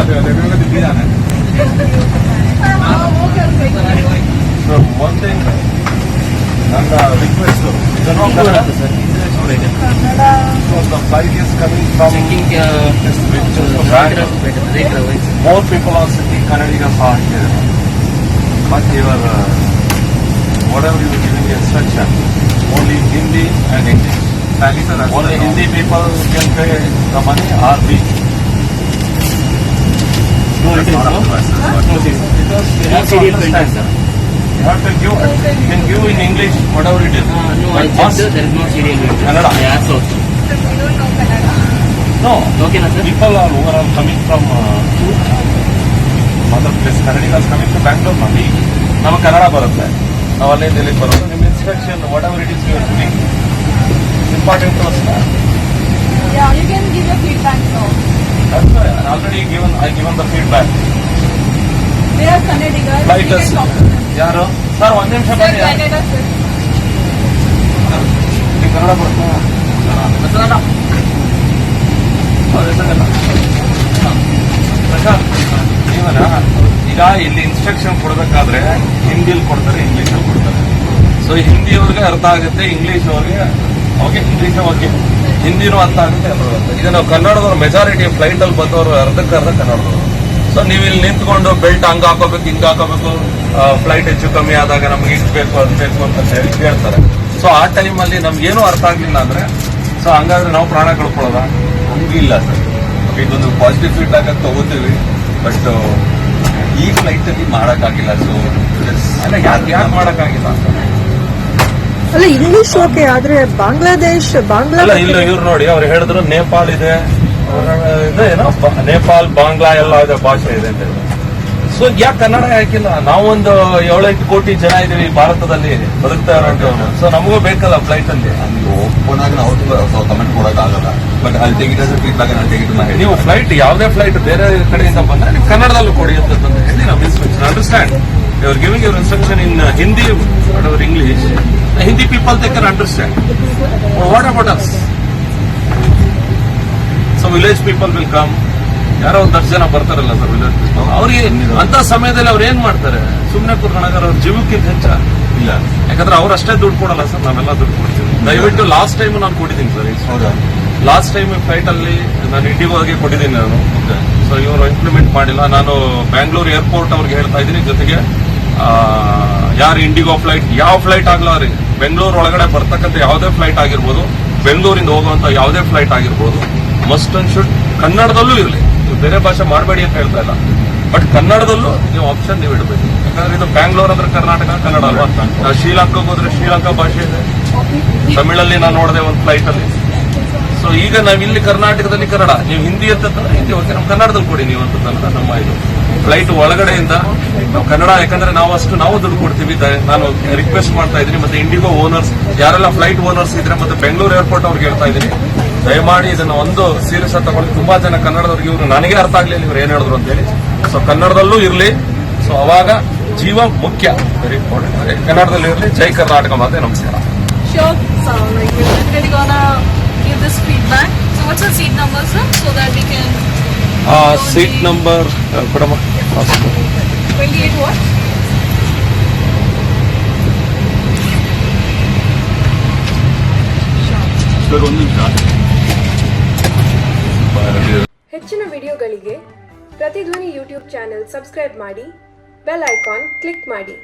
ಅದೇ ಅದೇ ಇವಾಗ ಬಿಟ್ಟಿದ್ದಾನೆ ಸೊ ಒನ್ ಥಿಂಗ್ ನನ್ನ request Kannada the flight is coming from checking more people are sitting Kannadigas are here. But your uh, whatever you are giving instruction, only Hindi and English. Only Hindi people can pay the money or we. Because you have to understand. You have to give, you can give in English whatever it is. But once, Kannada. no, ಓಕೆನಾ sir people are overall coming from uh, other place Kannadigas coming to Bangalore ನಮಗೆ ನಮಗೆ ಕನ್ನಡ ಬರುತ್ತೆ ನಾವು ಅಲ್ಲಿಂದ ಇಲ್ಲಿಗೆ ಬರೋದು ನಿಮ್ಮ instruction whatever it is your giving important to us Yeah, you can give a feedback now. already given I given the feedback You can talk ಯಾರು? Sir ಒಂದ್ ನಿಮಿಷ ಬನ್ನಿ. Sir. ನಿಮ್ಗೆ ಕನ್ನಡ ಬರುತ್ತಾ ಅವ್ರ ಹೆಸರೆಲ್ಲ? ಪ್ರಶಾಂತ್ ನೀವನಾ? ಈಗ ಇಲ್ಲಿ ಇನ್ಸ್ಟ್ರಕ್ಷನ್ ಕೊಡ್ಬೇಕಾದ್ರೆ ಹಿಂದಿಲಿ ಕೊಡ್ತಾರೆ ಇಂಗ್ಲೀಷಲ್ಲಿ ಕೊಡ್ತಾರೆ. ಸೊ ಹಿಂದಿಯವ್ರಿಗೆ ಅರ್ಥ ಆಗುತ್ತೆ ಇಂಗ್ಲಿಷ್ ಅವ್ರಿಗೆ ಓಕೆ ಇಂಗ್ಲಿಷ್ ಓಕೆ ಹಿಂದಿನೂ ಅಂತ ಆಗುತ್ತೆ. ಈಗ ನಾವು ಕನ್ನಡದವ್ರು ಮೆಜಾರಿಟಿ ಫ್ಲೈಟ್ ಅಲ್ಲಿ ಬಂದವರು ಅರ್ಧಕ್ಕೆ ಅರ್ಧ ಕನ್ನಡದವರು. ಸೊ ನೀವು ಇಲ್ಲಿ ನಿಂತ್ಕೊಂಡು ಬೆಲ್ಟ್ ಹಂಗ್ ಹಾಕೋಬೇಕು, ಹಿಂಗ್ ಹಾಕೋಬೇಕು ಫ್ಲೈಟ್ ಹೆಚ್ಚು ಕಮ್ಮಿ ಆದಾಗ ನಮ್ಗೆ ಇಷ್ಟು ಬೇಕು ಅದು ಬೇಕು ಅಂತ ಹೇಳಿ ಕೇಳ್ತಾರೆ. ಸೊ ಆ ಟೈಮಲ್ಲಿ ನಮ್ಗೇನು ಅರ್ಥ ಆಗ್ಲಿಲ್ಲ ಅಂದ್ರೆ ಸೊ ಹಂಗಾದ್ರೆ ನಾವು ಪ್ರಾಣ ಕಳ್ಕೊಳ್ಳೋದ? ಹಂಗಿಲ್ಲ ಸರ್. ಇದೊಂದು ಪಾಸಿಟಿವ್ ಫೀಡ್ಬ್ಯಾಕ್ ಅಂತ ತಗೋತೀವಿ. ಬಟ್ ಈ ಫ್ಲೈಟ್ ಅಲ್ಲಿ ಮಾಡಕ್ಕಾಗಿಲ್ಲ ಸೊ ಅಲ್ಲ, ಯಾಕೆ ಯಾಕೆ ಮಾಡಕ್ಕಾಗಿಲ್ಲ? ಅಲ್ಲ ಇಂಗ್ಲಿಷ್ ಓಕೆ ಆದ್ರೆ ಬಾಂಗ್ಲಾದೇಶ್ ಬಾಂಗ್ಲಾ ಅಲ್ಲ ಇಲ್ಲ ಇವ್ರು ನೋಡಿ ಅವ್ರು ಹೇಳಿದ್ರು ನೇಪಾಲ್ ಇದೆ. ಅವ್ರ ಇದೆ ಏನೋ? ನೇಪಾಲ್ ಬಾಂಗ್ಲಾ ಎಲ್ಲ ಇದೆ ಭಾಷೆ ಇದೆ ಅಂತ ಸೊ ಯಾಕೆ ಕನ್ನಡ ಯಾಕಿಲ್ಲ? ನಾವೊಂದು ಏಳೆಂಟು ಕೋಟಿ ಜನ ಇದೀವಿ ಭಾರತದಲ್ಲಿ ಬದುಕ್ತಾ ಇರೋ ಸೊ ನಮಗೂ ಬೇಕಲ್ಲ ಫ್ಲೈಟ್ ಅಲ್ಲಿ. ಓಪನ್ ಆಗಿ ನಾವು ಕಮೆಂಟ್ ಕೊಡಕ್ ಆಗಲ್ಲ. ಬಟ್ ಅಲ್ಲಿ ತೆಗಿಟ್ ಫೀಡ್ಬ್ಯಾಕ್ ಅಲ್ಲಿ ತೆಗಿಟ್ ಮಾ ನೀವು ಫ್ಲೈಟ್ ಯಾವುದೇ ಫ್ಲೈಟ್ ಬೇರೆ ಕಡೆಯಿಂದ ಬಂದ್ರೆ ನೀವು ಕನ್ನಡದಲ್ಲೂ ಕೊಡಿ ಅಂತ ಹೇಳಿ were giving your instruction in uh, Hindi, in Hindi The Hindi Hindi they they understand. But what about us? So village people will come ಯಾರೋ ಒಂದು ದರ್ಶನ ಜನ ಬರ್ತಾರಲ್ಲ ಸರ್ ವಿಲೇಜ್ ಪೀಪಲ್ ಅವ್ರಿಗೆ ಅಂತ ಸಮಯದಲ್ಲಿ ಅವ್ರು ಏನ್ ಮಾಡ್ತಾರೆ? ಸುಮ್ಮನೆ ಕೂತ್ಕೊಂಡಾಗ ಅವ್ರ ಜೀವಕ್ಕಿಂತ ಹೆಚ್ಚ ಇಲ್ಲ. ಯಾಕಂದ್ರೆ ಅವ್ರು ಅಷ್ಟೇ ದುಡ್ಡು ಕೊಡಲ್ಲ ಸರ್ ನಾವೆಲ್ಲ ದುಡ್ಡು ಕೊಡ್ತೀವಿ. ದಯವಿಟ್ಟು ಲಾಸ್ಟ್ ಟೈಮ್ ನಾನು ಕೊಟ್ಟಿದ್ದೀನಿ ಸರ್ ಹೌದಾ ಲಾಸ್ಟ್ ಟೈಮ್ ಫ್ಲೈಟ್ ಅಲ್ಲಿ ನಾನು ಇಂಡಿಗೋಗೆ ಕೊಟ್ಟಿದ್ದೀನಿ ನಾನು. ಸೊ ಇವರು ಇಂಪ್ಲಿಮೆಂಟ್ ಮಾಡಿಲ್ಲ. ನಾನು ಬ್ಯಾಂಗ್ಳೂರ್ ಏರ್ಪೋರ್ಟ್ ಅವ್ರಿಗೆ ಹೇಳ್ತಾ ಇದ್ದೀನಿ ಜೊತೆಗೆ ಯಾರು ಇಂಡಿಗೋ ಫ್ಲೈಟ್, ಯಾವ ಫ್ಲೈಟ್ ಆಗ್ಲಾರಿ ಬೆಂಗಳೂರು ಒಳಗಡೆ ಬರ್ತಕ್ಕಂಥ ಯಾವುದೇ ಫ್ಲೈಟ್ ಆಗಿರ್ಬೋದು, ಬೆಂಗಳೂರಿಂದ ಹೋಗುವಂತ ಯಾವುದೇ ಫ್ಲೈಟ್ ಆಗಿರ್ಬೋದು ಮಸ್ಟ್ ಅಂಡ್ ಶುಡ್ ಕನ್ನಡದಲ್ಲೂ ಇರಲಿ. ನೀವು ಬೇರೆ ಭಾಷೆ ಮಾಡಬೇಡಿ ಅಂತ ಹೇಳ್ತಾ ಇಲ್ಲ. ಬಟ್ ಕನ್ನಡದಲ್ಲೂ ನೀವು ಆಪ್ಷನ್ ನೀವು ಇಡಬೇಕು. ಯಾಕಂದ್ರೆ ಇದು ಬ್ಯಾಂಗ್ಳೂರ್ ಅಂದ್ರೆ ಕರ್ನಾಟಕ, ಕನ್ನಡ ಅಲ್ವಾ? ಶ್ರೀಲಂಕಾಗೆ ಹೋದ್ರೆ ಶ್ರೀಲಂಕಾ ಭಾಷೆ ಇದೆ. ತಮಿಳಲ್ಲಿ ನಾನು ನೋಡಿದೆ ಒಂದು ಫ್ಲೈಟ್ ಅಲ್ಲಿ. ಸೊ ಈಗ ನಾವಿಲ್ಲಿ ಕರ್ನಾಟಕದಲ್ಲಿ ಕನ್ನಡ. ನೀವು ಹಿಂದಿ ಅಂತ ಹಿಂದಿ ಓಕೆ ನಮ್ಮ ಕನ್ನಡದಲ್ಲಿ ಕೊಡಿ ನೀವು ಅಂತಂದ್ರೆ ನಮ್ಮ ಇದು. ಫ್ಲೈಟ್ ಒಳಗಡೆಯಿಂದ ನಾವು ಕನ್ನಡ, ಯಾಕಂದ್ರೆ ನಾವು ಅಷ್ಟು, ನಾವು ದುಡ್ಡು ಕೊಡ್ತೀವಿ. ನಾನು ರಿಕ್ವೆಸ್ಟ್ ಮಾಡ್ತಾ ಇದ್ದೀನಿ. ಮತ್ತೆ ಇಂಡಿಗೋ ಓನರ್ಸ್ ಯಾರೆಲ್ಲ ಫ್ಲೈಟ್ ಓನರ್ಸ್ ಇದ್ರೆ ಮತ್ತೆ ಬೆಂಗಳೂರು ಏರ್ಪೋರ್ಟ್ ಅವ್ರಿಗೆ ಹೇಳ್ತಾ ಇದ್ದೀನಿ. ದಯಮಾಡಿ ಇದನ್ನ ಒಂದು ಸೀರಿಯಸ್ ಆಗಿ ತಗೊಂಡು ತುಂಬಾ ಜನ ಕನ್ನಡದವ್ರಿಗೆ ಇವರು ನನಗೆ ಅರ್ಥ ಆಗ್ಲಿಲ್ಲ ಇವ್ರು ಏನ್ ಹೇಳಿದ್ರು ಅಂತ ಹೇಳಿ ಸೊ ಕನ್ನಡದಲ್ಲೂ ಇರ್ಲಿ. ಸೊ ಅವಾಗ ಜೀವ ಮುಖ್ಯ. ವೆರಿ ಇಂಪಾರ್ಟೆಂಟ್ ಕನ್ನಡದಲ್ಲಿ ಇರಲಿ. ಜೈ ಕರ್ನಾಟಕ ಮಾತೆ. ನಮಸ್ಕಾರ. This feedback. So what's the seat number, sir? So that we can Uh, seat the... number... Uh, 28 what? Sir ಒಂದು ನಿಮಿಷ ಹೆಚ್ಚಿನ ವಿಡಿಯೋಗಳಿಗೆ ಪ್ರತಿಧ್ವನಿ ಯೂಟ್ಯೂಬ್ ಚಾನೆಲ್ ಸಬ್ಸ್ಕ್ರೈಬ್ ಮಾಡಿ ಬೆಲ್ ಐಕಾನ್ ಕ್ಲಿಕ್ ಮಾಡಿ